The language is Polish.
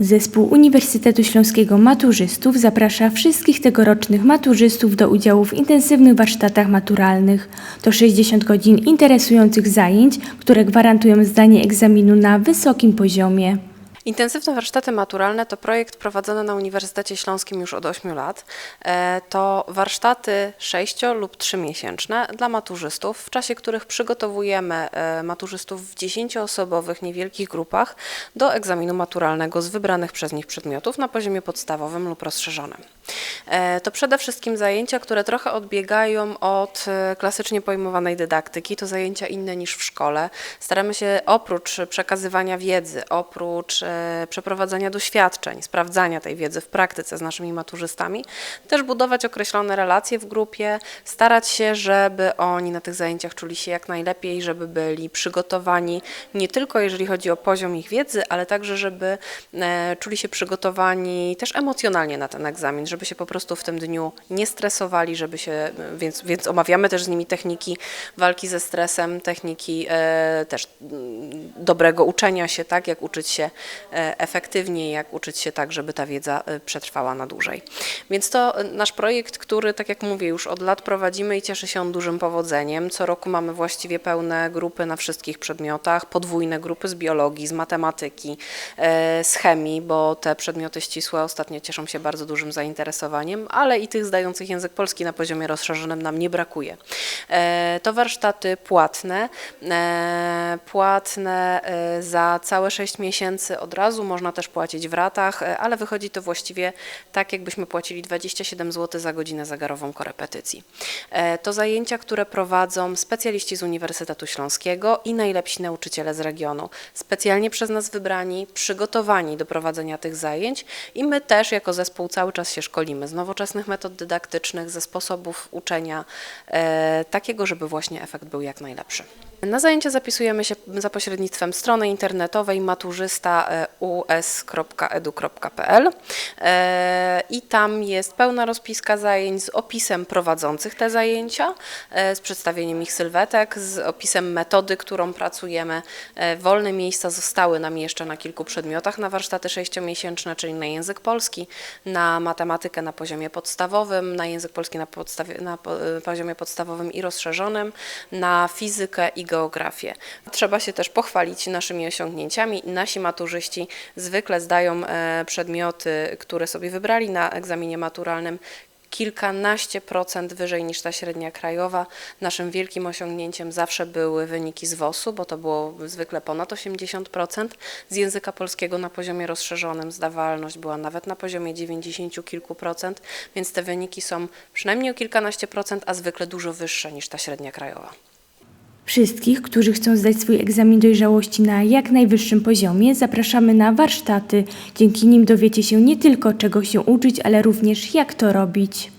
Zespół Uniwersytetu Śląskiego Maturzystów zaprasza wszystkich tegorocznych maturzystów do udziału w intensywnych warsztatach maturalnych. To 60 godzin interesujących zajęć, które gwarantują zdanie egzaminu na wysokim poziomie. Intensywne warsztaty maturalne to projekt prowadzony na Uniwersytecie Śląskim już od 8 lat. E, To warsztaty 6 lub 3 miesięczne dla maturzystów, w czasie których przygotowujemy e, maturzystów w 10-osobowych niewielkich grupach do egzaminu maturalnego z wybranych przez nich przedmiotów na poziomie podstawowym lub rozszerzonym. E, To przede wszystkim zajęcia, które trochę odbiegają od klasycznie pojmowanej dydaktyki. To zajęcia inne niż w szkole. Staramy się oprócz przekazywania wiedzy, oprócz przeprowadzania doświadczeń, sprawdzania tej wiedzy w praktyce z naszymi maturzystami, też budować określone relacje w grupie, starać się, żeby oni na tych zajęciach czuli się jak najlepiej, żeby byli przygotowani nie tylko jeżeli chodzi o poziom ich wiedzy, ale także, żeby e, czuli się przygotowani też emocjonalnie na ten egzamin, żeby się po prostu w tym dniu nie stresowali, żeby się, więc, więc omawiamy też z nimi techniki walki ze stresem, techniki e, też mm, dobrego uczenia się, tak, jak uczyć się e, efektywniej, jak uczyć się tak, żeby ta wiedza e, przetrwała na dłużej. Więc to e, nasz projekt, który, tak jak mówię, już od lat prowadzimy i cieszy się on dużym powodzeniem. Co roku mamy właściwie pełne grupy na wszystkich przedmiotach, podwójne grupy z biologii, z matematyki, z chemii, bo te przedmioty ścisłe ostatnio cieszą się bardzo dużym zainteresowaniem, ale i tych zdających język polski na poziomie rozszerzonym nam nie brakuje. To warsztaty płatne, płatne za całe 6 miesięcy od razu, można też płacić w ratach, e, ale wychodzi to właściwie tak, jakbyśmy płacili 27 zł za godzinę zegarową korepetycji. E, To zajęcia, które prowadzą specjaliści z Uniwersytetu Śląskiego i najlepsi nauczyciele z regionu, specjalnie przez nas wybrani, przygotowani do prowadzenia tych zajęć i my też jako zespół cały czas się szkolimy z nowoczesnych metod dydaktycznych, ze sposobów uczenia, e, takiego, żeby właśnie efekt był jak najlepszy. Na zajęcia zapisujemy się za pośrednictwem strony internetowej maturzysta.us.edu.pl e, i tam jest pełna rozpiska zajęć z opisem prowadzących te zajęcia, e, z przedstawieniem ich sylwetek, z opisem metody, którą pracujemy. E, Wolne miejsca zostały nam jeszcze na kilku przedmiotach na warsztaty sześciomiesięczne, czyli na język polski, na matematykę na poziomie podstawowym, na język polski na, podstawie, na po- e, poziomie podstawowym i rozszerzonym, na fizykę i geografię. Trzeba się też pochwalić naszymi osiągnięciami. Nasi maturzyści zwykle zdają e, przedmioty, które sobie wybrali na egzaminie maturalnym kilkanaście procent wyżej niż ta średnia krajowa. Naszym wielkim osiągnięciem zawsze były wyniki z WOS-u, bo to było zwykle ponad 80%. Z języka polskiego na poziomie rozszerzonym zdawalność była nawet na poziomie 90 kilku procent, więc te wyniki są przynajmniej o kilkanaście procent, a zwykle dużo wyższe niż ta średnia krajowa. Wszystkich, którzy chcą zdać swój egzamin dojrzałości na jak najwyższym poziomie, zapraszamy na warsztaty. Dzięki nim dowiecie się nie tylko czego się uczyć, ale również jak to robić.